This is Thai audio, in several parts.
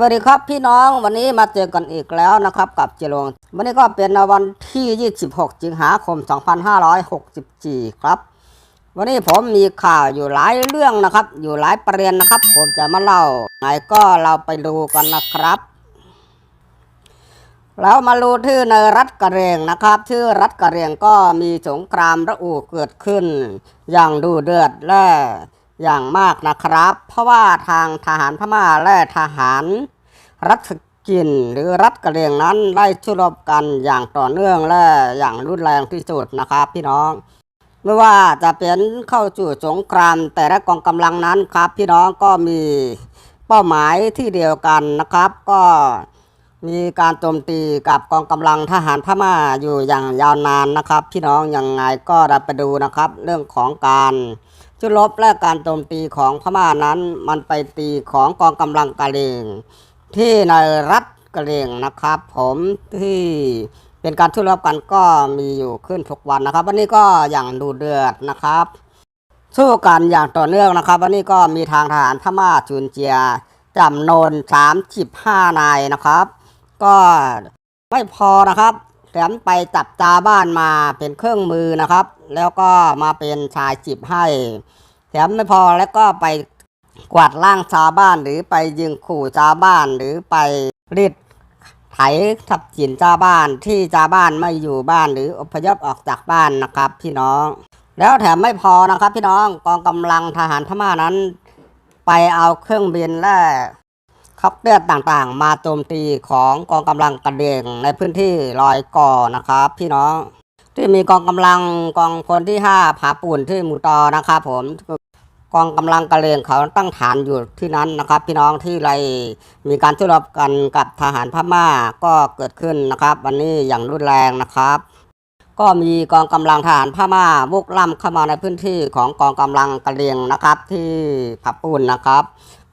วัสดีครับพี่น้องวันนี้มาเจอกันอีกแล้วนะครับกับเจรวงวันนี้ก็เป็นวันที่ 26 สิงหาคม 2564 ครับ วันนี้ผมมีข่าวอยู่หลายเรื่องนะครับ อยู่หลายประเด็นนะครับ ผมจะมาเล่าไหนก็เราไปดูกันนะครับ แล้วมาดูที่ในรัฐกะเรียงนะครับที่รัฐกะเรียงก็มีสงครามระอุเกิดขึ้น อย่างดูเดือดและ อย่างมากนะครับ เพราะว่าทางทหารพม่าและทหาร รัฐกินหรือรัฐกะเหรียงนั้นได้ชุรบกันอย่างต่อเนื่องและอย่างรุนแรงที่สุดนะครับ พี่น้องไม่ว่าจะเป็นเข้าจู่สงครามแต่ละกองกำลังนั้นครับ พี่น้องก็มีเป้าหมายที่เดียวกันนะครับ ก็มีการโจมตีกับกองกำลังทหารพม่าอยู่อย่างยาวนานนะครับ พี่น้องยังไงก็ได้ไปดูนะครับ เรื่องของการ ชุรบและการโจมตีของพม่านั้นมันไปตีของกองกำลังกะเหรี่ยงที่ในรัฐกะเหรี่ยงนะครับ ผมที่เป็นการทุรบกันก็มีอยู่ขึ้นทุกวันนะครับ วันนี้ก็อย่างดูเดือดนะครับ สู้กันอย่างต่อเนื่องนะครับ วันนี้ก็มีทางทหารพม่าจูนเจียจำนวน35นายนะครับ ก็ไม่พอนะครับ แถมไปจับจาบ้านมาเป็นเครื่องมือนะครับ แล้วก็มาเป็นชายจิบให้ แถมไม่พอแล้วก็ไปกวาดล่างชาวบ้านหรือไปยิงขู่ชาวบ้านหรือไปรีดไถทับสินชาวบ้านที่ชาวบ้านไม่อยู่บ้านหรืออพยพออกจากบ้านนะครับ พี่น้อง แล้วแถมไม่พอนะครับ พี่น้องกองกำลังทหารพม่านั้น ไปเอาเครื่องบินและ คอปเตอร์ต่างๆ มาโจมตีของกองกำลังกระเดงในพื้นที่ลอยก่อนะครับ พี่น้องที่มีกองกำลังกองพลที่ห้าผาปุ่นที่หมู่ตอนะครับผมกองกำลังกระเลงเขาตั้งฐานอยู่ที่นั้นนะครับ พี่น้องที่ไรมีการชุรบกันกับทหารพม่าก็เกิดขึ้นนะครับ วันนี้อย่างรุนแรงนะครับ ก็มีกองกำลังทหารพม่าบุกล้ำเข้ามาในพื้นที่ของกองกำลังกระเลียงนะครับ ที่ผับปูนนะครับ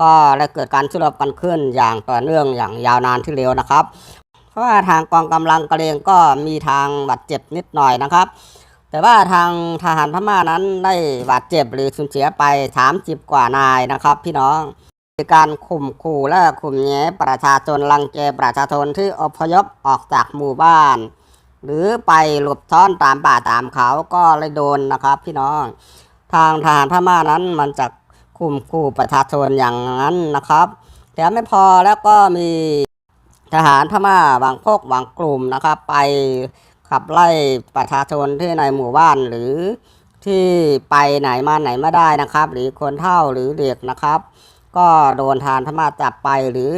ก็ได้เกิดการชุรบกันขึ้นอย่างต่อเนื่องอย่างยาวนานที่เร็วนะครับ เพราะว่าทางกองกำลังกระเลงก็มีทางบาดเจ็บนิดหน่อยนะครับ แต่ว่าทางทหารพม่านั้นได้บาดเจ็บหรือสูญเสียไป30กว่านายนะครับ พี่น้องการข่มขู่และข่มแย้ประชาชนรังแกประชาชนที่อพยพออกจากหมู่บ้าน หรือไปหลบซ่อนตามป่าตามเขาก็เลยโดนนะครับ พี่น้อง ทางทหารพม่านั้นมันจะคุ มขู่ประชาชนอย่างนั้นนะครับแต่ไม่พอแล้วก็มีทหารพม่าบางพวกบางกลุ่มนะครับ ไปขับไล่ประชาชนที่ในหมู่บ้านหรือที่ไปไหนมาไหนไม่ได้นะครับ หรือคนเฒ่าหรือเด็กนะครับ ก็โดนทหารพม่าจับไปหรือ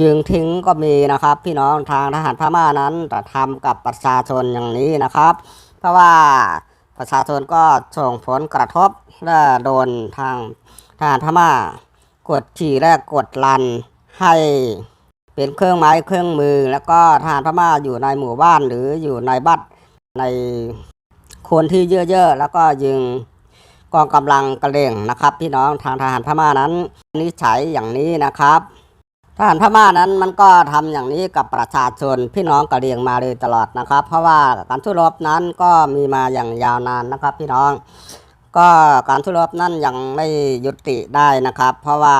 ยิงทิ้งก็มีนะครับ พี่น้องทางทหารพม่านั้นจะทำกับประชาชนอย่างนี้นะครับ เพราะว่า ประชาชนก็ส่งผลกระทบและโดนทางทหารพม่ากดขี่และกดลันให้เป็นเครื่องไม้เครื่องมือ แล้วก็ทหารพม่าอยู่ในหมู่บ้านหรืออยู่ในบ้านในคนที่เยอะๆแล้วก็ยิงกองกำลังกระเลงนะครับ พี่น้องทางทหารพม่านั้นนิสัยอย่างนี้นะครับ ทหารพม่านั้นมันก็ทำอย่างนี้กับประชาชนพี่น้องกะเหรี่ยงมาเลยตลอดนะครับ เพราะว่าการทุรบนั้นก็มีมาอย่างยาวนานนะครับ พี่น้อง ก็การทุรบนั้นยังไม่ยุติได้นะครับ เพราะว่า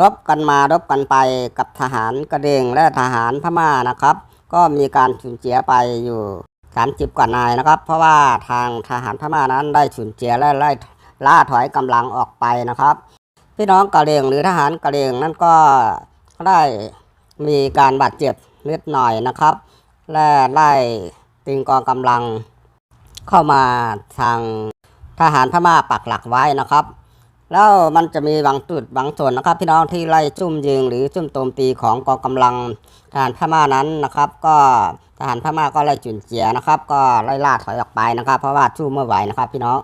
รบกันมารบกันไปกับทหารกะเหรี่ยงและทหารพม่านะครับ ก็มีการสูญเสียไปอยู่30กว่านายนะครับ เพราะว่าทางทหารพม่านั้นได้สูญเสียและไล่ล่าถอยกำลังออกไปนะครับ พี่น้องกะเหรี่ยงหรือทหารกะเหรี่ยงนั่นก็ ได้มีการบาดเจ็บนิดหน่อยนะครับ และได้ติงกองกำลังเข้ามาทางทหารพม่าปักหลักไว้นะครับ แล้วมันจะมีบางจุดบางส่วนนะครับ พี่น้องที่ไล่จุ่มยิงหรือจุ่มโจมตีของกองกำลังทหารพม่านั้นนะครับ ก็ทหารพม่าก็ไล่จุนเจียนะครับ ก็ไล่ล่าถอยออกไปนะครับ เพราะว่าสู้ไม่ไหวนะครับ พี่น้อง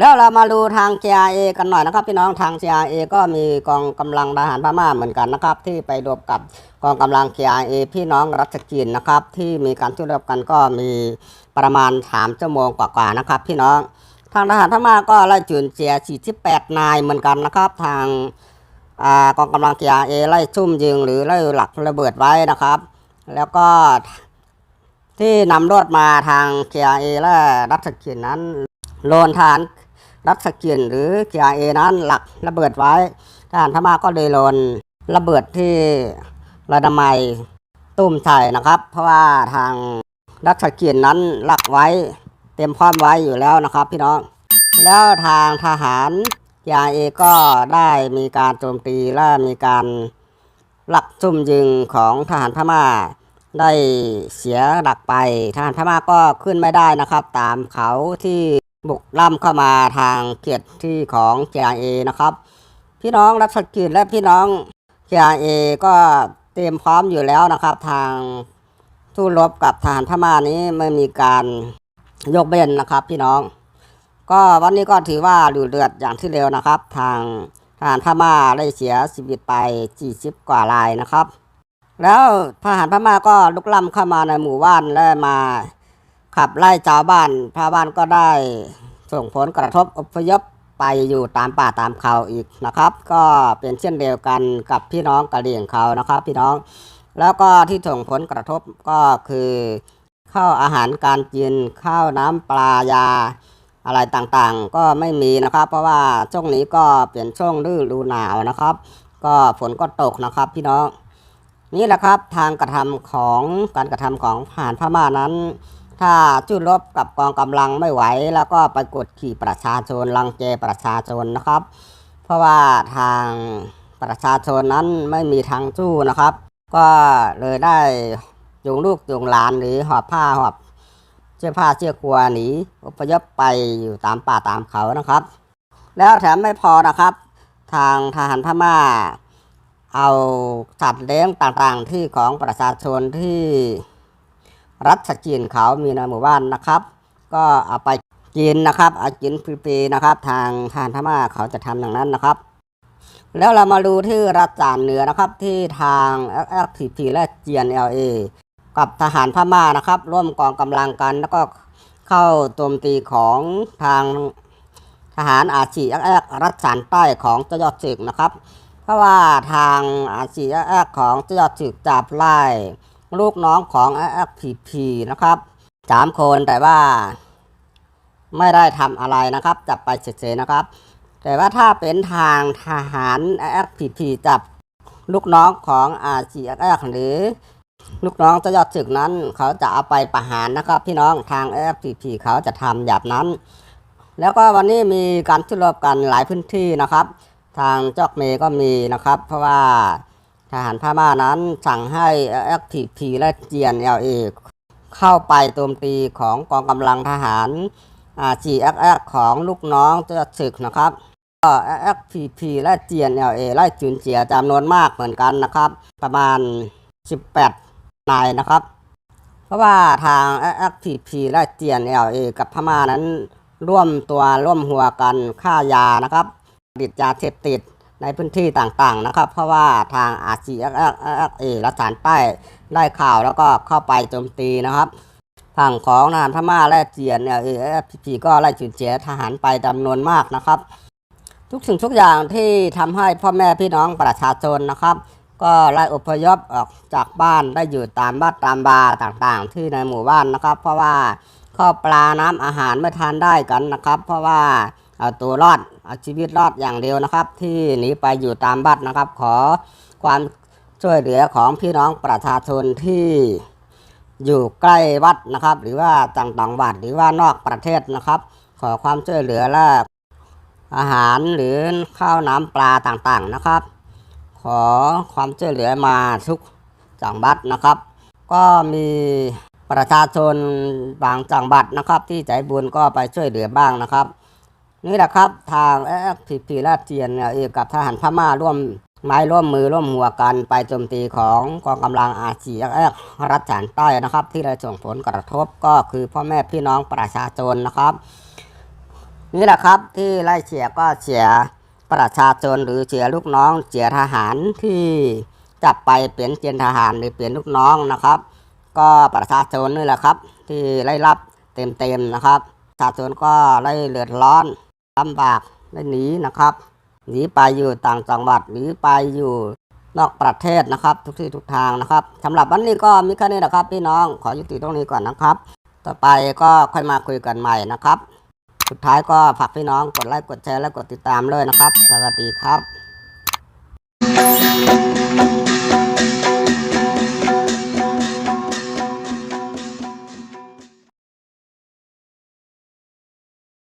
แล้วเรามาดูทาง JRA กันหน่อยนะครับพี่น้องทาง JRA ก็มีกองกำลังทหารพม่าเหมือนกันนะครับ ที่ไปรบกับกองกำลัง JRA พี่น้องรัชกินนะครับ ที่มีการสู้รบกันก็มีประมาณ3ชั่วโมงกว่าๆนะครับ พี่น้องทางทหารพม่าก็ไล่จุนเจีย48 นายเหมือนกันนะครับ ทางอกองกำลัง JRA ไล่ซุ่มยิงหรือไล่หลักระเบิดไว้นะครับ แล้วก็ที่นำรถมาทาง JRA และรัชกินนั้นโลนทหาร รัฐสกินหรือ JRA นั้นหลักระเบิดไว้ทหารพม่าก็เลยโลนระเบิดที่ระดมัยตุ้มใส่นะครับ เพราะว่าทางรัชกิจนั้นหลักไว้ เตรียมพร้อมไว้อยู่แล้วนะครับ พี่น้อง แล้วทางทหารยาเอก็ได้มีการโจมตีและมีการหลักซุ่มยิงของทหารพม่าได้เสียหลักไป ทหารพม่าก็ขึ้นไม่ได้นะครับ ตามเขาที่ บุกล่ำเข้ามาทางเขตที่ของ JRA นะครับ พี่น้องรัชกิจและพี่น้อง JRA ก็เตรียมพร้อมอยู่แล้วนะครับ ทางสู้รบกับทหารพม่านี้ไม่มีการยกเว้นนะครับ พี่น้อง ก็วันนี้ก็ถือว่าดูเดือดอย่างที่เร็วนะครับ ทางทหารพม่าได้เสียชีวิตไป40กว่ารายนะครับ แล้วทหารพม่าก็ลุกล้ำเข้ามาในหมู่บ้านและมา ขับไล่ชาวบ้านชาวบ้านก็ได้ส่งผลกระทบอพยพไปอยู่ตามป่าตามเขาอีกนะครับ ก็เป็นเช่นเดียวกันกับพี่น้องกะเหรี่ยงเขานะครับ พี่น้อง แล้วก็ที่ส่งผลกระทบก็คือข้าวอาหารการกินข้าวน้ำปลายาอะไรต่างๆ ก็ไม่มีนะครับ เพราะว่าช่วงนี้ก็เป็นช่วงฤดูหนาวนะครับ ก็ฝนก็ตกนะครับพี่น้องนี่แหละครับทางกระทำของการกระทำของทหารพม่านั้น ถ้าจุดรบกับกองกำลังไม่ไหว แล้วก็ไปกดขี่ประชาชนรังแกประชาชนนะครับ เพราะว่าทางประชาชนนั้นไม่มีทางสู้นะครับ ก็เลยได้จูงลูกจูงหลานหรือหอบผ้าหอบเสื้อผ้าเสื้อครัวหนีอพยพไปอยู่ตามป่าตามเขานะครับ แล้วแถมไม่พอนะครับ ทางทหารพม่า เอาสัตว์เลี้ยงต่างๆที่ของประชาชนที่ รัฐสกินเขามีในหมู่บ้านนะครับ ก็เอาไปกินนะครับเอากินฟรีๆนะครับ ทางทหารพม่าเขาจะทำอย่างนั้นนะครับ แล้วเรามาดูที่รัฐจานเหนือนะครับที่ทาง FFPP และ GNLA กับทหารพม่านะครับ ร่วมกองกำลังกันแล้วก็เข้าโจมตีของทางทหารอาชีแอรัฐสานใต้ของเจ้ายอดศึกนะครับ เพราะว่าทางอาชีแอของเจ้ายอดศึกจับไล่ ลูกน้องของ FFPP นะครับสามคนแต่ว่า ไม่ได้ทำอะไรนะครับ จับไปเฉยๆนะครับ แต่ว่าถ้าเป็นทางทหาร FPP จับลูกน้องของ RCX หรือลูกน้องเจะยอดศึกนั้น เขาจะเอาไปประหารนะครับ พี่น้องทาง FPP เขาจะทำแบบนั้น แล้วก็วันนี้มีการชุดรบกันหลายพื้นที่นะครับ ทางจอกเมก็มีนะครับ เพราะว่า ทหารพม่านั้นสั่งให้ FPP และ GNLA เอเข้าไปโจมตีของกองกำลังทหาร GXX ของลูกน้องเจะศึกนะครับก็ FPP และ GNLA ไล่จุนเจียจำนวนมากเหมือนกันนะครับ ประมาณ 18 นายนะครับ เพราะว่าทาง FPP และ GNLA กับพม่านั้นร่วมตัวร่วมหัวกันฆ่ายานะครับผลิตยาเสพติด ในพื้นที่ต่างๆนะครับ เพราะว่าทาง RCXA รัฐานใต้ได้ข่าวแล้วก็เข้าไปโจมตีนะครับฝั่งของทหารพม่าและเจียนเนี่ยเออพีพีก็ไล่จุดเจียทหารไปจำนวนมากนะครับ ทุกสิ่งทุกอย่างที่ทำให้พ่อแม่พี่น้องประชาชนนะครับ ก็ไล่อพยพออกจากบ้านได้อยู่ตามบ้านตามบาร์ต่างๆ ที่ในหมู่บ้านนะครับ เพราะว่าข้าวปลาน้ำอาหารไม่ทานได้กันนะครับ เพราะว่า เอาตัวรอดเอาชีวิตรอดอย่างเดียวนะครับ ที่หนีไปอยู่ตามบ้านนะครับ ขอความช่วยเหลือของพี่น้องประชาชนที่อยู่ใกล้วัดนะครับ หรือว่าต่างต่างวัดหรือว่านอกประเทศนะครับ ขอความช่วยเหลือและอาหารหรือข้าวน้ำปลาต่างๆนะครับ ขอความช่วยเหลือมาทุกจังหวัดนะครับ ก็มีประชาชนบางจังหวัดนะครับ ที่ใจบุญก็ไปช่วยเหลือบ้างนะครับ นี่แหละครับ ทางเอฟพีพีละเจียนเอกับทหารพม่าร่วมไม้ร่วมมือร่วมหัวกันไปโจมตีของกองกำลังอาชีเอฟรัฐฐานใต้นะครับ ที่ได้ส่งผลกระทบก็คือพ่อแม่พี่น้องประชาชนนะครับ นี่แหละครับที่ไล่เสียก็เสียประชาชนหรือเสียลูกน้องเสียทหารที่จับไปเปลี่ยนเกณฑ์ทหารหรือเปลี่ยนลูกน้องนะครับ ก็ประชาชนนี่แหละครับ ที่ไล่รับเต็มๆนะครับประชาชนก็ไล่เลือดร้อน ลำบากได้หนีนะครับ หนีไปอยู่ต่างจังหวัดหนีไปอยู่นอกประเทศนะครับ ทุกที่ทุกทางนะครับสำหรับวันนี้ก็มีแค่นี้นะครับ พี่น้องขอยุติตรงนี้ก่อนนะครับ ต่อไปก็ค่อยมาคุยกันใหม่นะครับ สุดท้ายก็ฝากพี่น้องกดไลค์กดแชร์และกดติดตามเลยนะครับ สวัสดีครับ